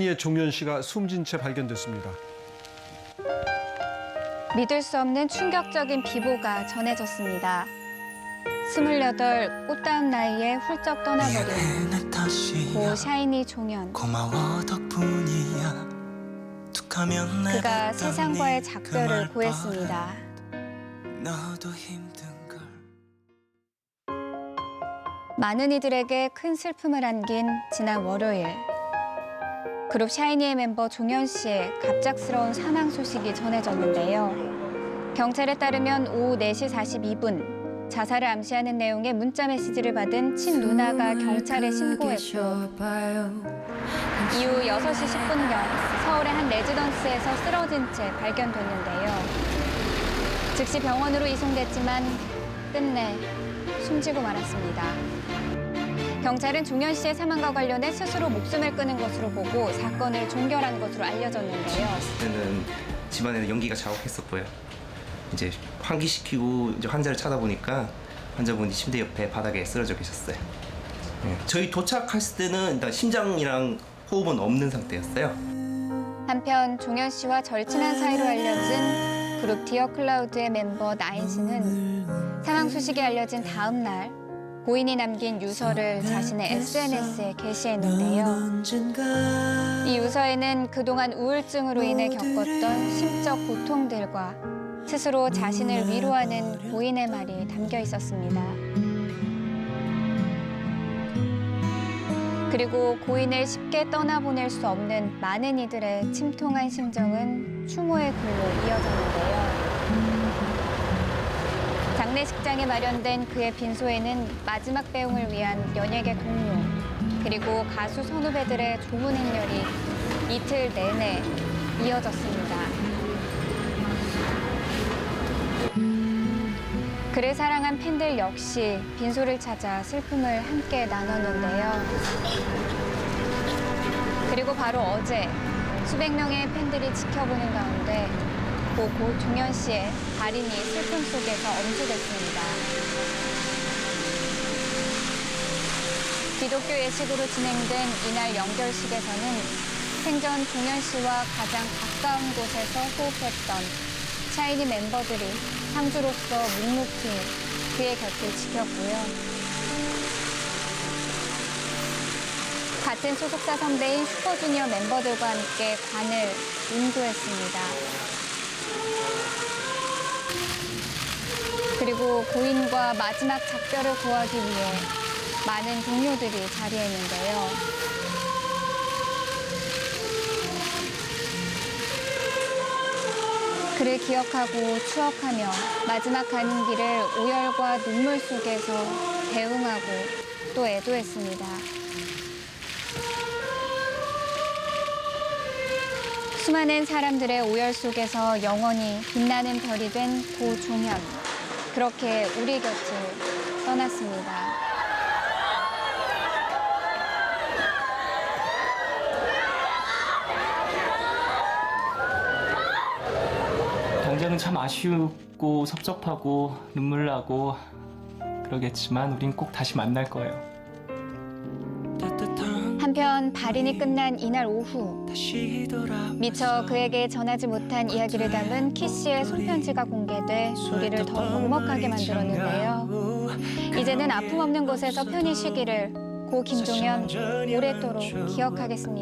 비키니의 종현 씨가 숨진 채 발견됐습니다. 믿을 수 없는 충격적인 비보가 전해졌습니다. 28 꽃다운 나이에 훌쩍 떠나버린 고 샤이니 종현. 고마워 덕분이야 툭하면 내 그가 세상과의 네그 작별을 말 고했습니다. 너도 힘든 걸 많은 이들에게 큰 슬픔을 안긴 지난 월요일. 그룹 샤이니의 멤버 종현 씨의 갑작스러운 사망 소식이 전해졌는데요. 경찰에 따르면 오후 4시 42분 자살을 암시하는 내용의 문자 메시지를 받은 친누나가 경찰에 신고했고 이후 6시 10분경 서울의 한 레지던스에서 쓰러진 채 발견됐는데요. 즉시 병원으로 이송됐지만 끝내 숨지고 말았습니다. 경찰은 종현 씨의 사망과 관련해 스스로 목숨을 끊은 것으로 보고 사건을 종결한 것으로 알려졌는데요. 그때는 집안에는 연기가 자욱했었고요. 이제 환기시키고 이제 환자를 찾아보니까 환자분이 침대 옆에 바닥에 쓰러져 계셨어요. 예, 저희 도착했을 때는 일단 심장이랑 호흡은 없는 상태였어요. 한편 종현 씨와 절친한 사이로 알려진 그룹 디어 클라우드의 멤버 나인 씨는 사망 소식이 알려진 다음 날 고인이 남긴 유서를 자신의 SNS에 게시했는데요. 이 유서에는 그동안 우울증으로 인해 겪었던 심적 고통들과 스스로 자신을 위로하는 고인의 말이 담겨 있었습니다. 그리고 고인을 쉽게 떠나보낼 수 없는 많은 이들의 침통한 심정은 추모의 글로 이어졌는데요. 장례식장에 마련된 그의 빈소에는 마지막 배웅을 위한 연예계 동료 그리고 가수 선후배들의 조문 행렬이 이틀 내내 이어졌습니다. 그를 사랑한 팬들 역시 빈소를 찾아 슬픔을 함께 나눴는데요. 그리고 바로 어제 수백 명의 팬들이 지켜보는 가운데 고 고 종현 씨의 발인이 슬픔 속에서 엄수됐습니다. 기독교 예식으로 진행된 이날 영결식에서는 생전 종현 씨와 가장 가까운 곳에서 호흡했던 샤이니 멤버들이 상주로서 묵묵히 그의 곁을 지켰고요. 같은 소속사 선배인 슈퍼주니어 멤버들과 함께 관을 인도했습니다. 그리고 고인과 마지막 작별을 구하기 위해 많은 동료들이 자리했는데요. 그를 기억하고 추억하며 마지막 가는 길을 오열과 눈물 속에서 대응하고 또 애도했습니다. 수많은 사람들의 오열 속에서 영원히 빛나는 별이 된 고종현. 그렇게 우리 곁을 떠났습니다. 당장은 참 아쉬웠고 섭섭하고 눈물 나고 그러겠지만 우린 꼭 다시 만날 거예요. 한편 발인이 끝난 이날 오후 미처 그에게 전하지 못한 이야기를 담은 키 씨의 손편지가 공개돼 우리를 더 먹먹하게 만들었는데요. 이제는 아픔 없는 곳에서 편히 쉬기를 고 김종현 오랫도록 기억하겠습니다.